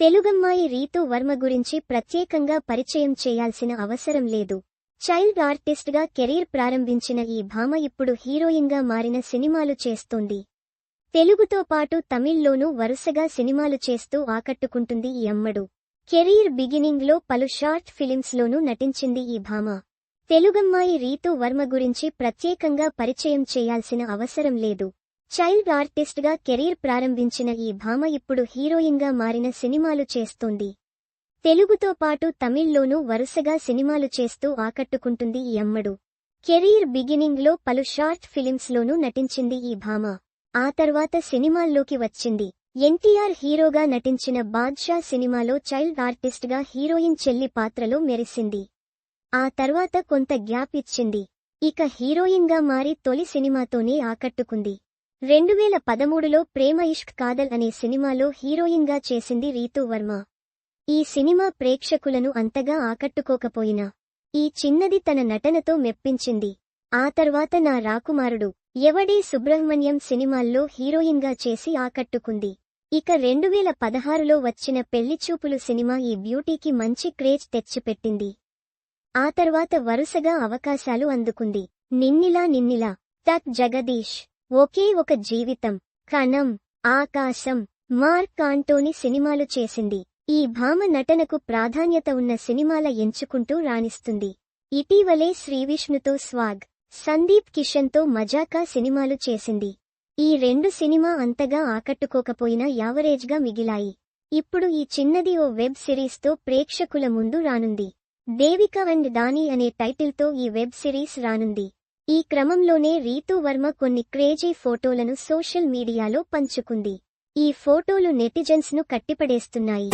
తెలుగమ్మాయి రీతూ వర్మ గురించి ప్రత్యేకంగా పరిచయం చేయాల్సిన అవసరం లేదు. చైల్డ్ ఆర్టిస్ట్గా కెరీర్ ప్రారంభించిన ఈ భామ ఇప్పుడు హీరోయిన్గా మారిన సినిమాలు చేస్తోంది. తెలుగుతో పాటు తమిళ్ళోనూ వరుసగా సినిమాలు చేస్తూ ఆకట్టుకుంటుంది ఈ అమ్మడు. కెరీర్ బిగినింగ్లో పలు షార్ట్ ఫిలిమ్స్లోనూ నటించింది ఈ భామ. తెలుగమ్మాయి రీతూ వర్మ గురించి ప్రత్యేకంగా పరిచయం చేయాల్సిన అవసరం లేదు. చైల్డ్ ఆర్టిస్ట్గా కెరీర్ ప్రారంభించిన ఈ భామ ఇప్పుడు హీరోయిన్గా మారిన సినిమాలు చేస్తోంది. తెలుగుతో పాటు తమిళ్ళోనూ వరుసగా సినిమాలు చేస్తూ ఆకట్టుకుంటుంది ఈ అమ్మడు. కెరీర్ బిగినింగ్లో పలు షార్ట్ ఫిలిమ్స్లోనూ నటించింది ఈ భామ. ఆ తర్వాత సినిమాల్లోకి వచ్చింది. ఎన్టీఆర్ హీరోగా నటించిన బాద్షా సినిమాలో చైల్డ్ ఆర్టిస్ట్గా హీరోయిన్ చెల్లి పాత్రలో మెరిసింది. ఆ తర్వాత కొంత గ్యాప్ ఇచ్చింది. ఇక హీరోయిన్గా మారి తొలి సినిమాతోనే ఆకట్టుకుంది. రెండువేల పదమూడులో ప్రేమ ఇష్క్ కాదల్ అనే సినిమాలో హీరోయిన్గా చేసింది రీతూ వర్మ. ఈ సినిమా ప్రేక్షకులను అంతగా ఆకట్టుకోకపోయినా ఈ చిన్నది తన నటనతో మెప్పించింది. ఆ తర్వాత నా రాకుమారుడు ఎవడే సుబ్రహ్మణ్యం సినిమాల్లో హీరోయిన్గా చేసి ఆకట్టుకుంది. ఇక రెండువేల పదహారులో వచ్చిన పెళ్ళిచూపులు సినిమా ఈ బ్యూటీకి మంచి క్రేజ్ తెచ్చిపెట్టింది. ఆ తర్వాత వరుసగా అవకాశాలు అందుకుంది. నిన్నిలా నిన్నిలా తక్ జగదీష్. ఒకే ఒక జీవితం కణం ఆకాశం మార్క్ ఆంటోని సినిమాలు చేసింది. ఈ భామ నటనకు ప్రాధాన్యత ఉన్న సినిమాల ఎంచుకుంటూ రాణిస్తుంది. ఇటీవలే శ్రీవిష్ణుతో స్వాగ్ సందీప్ కిషన్తో మజాకా సినిమాలు చేసింది. ఈ రెండు సినిమా అంతగా ఆకట్టుకోకపోయినా యావరేజ్గా మిగిలాయి. ఇప్పుడు ఈ చిన్నది ఓ వెబ్ సిరీస్తో ప్రేక్షకుల ముందు రానుంది. దేవిక అండ్ దాని అనే టైటిల్తో ఈ వెబ్ సిరీస్ రానుంది. ఈ క్రమంలోనే రీతూ వర్మ కొన్ని క్రేజీ ఫోటోలను సోషల్ మీడియాలో పంచుకుంది. ఈ ఫోటోలు నెటిజన్స్ను కట్టిపడేస్తున్నాయి.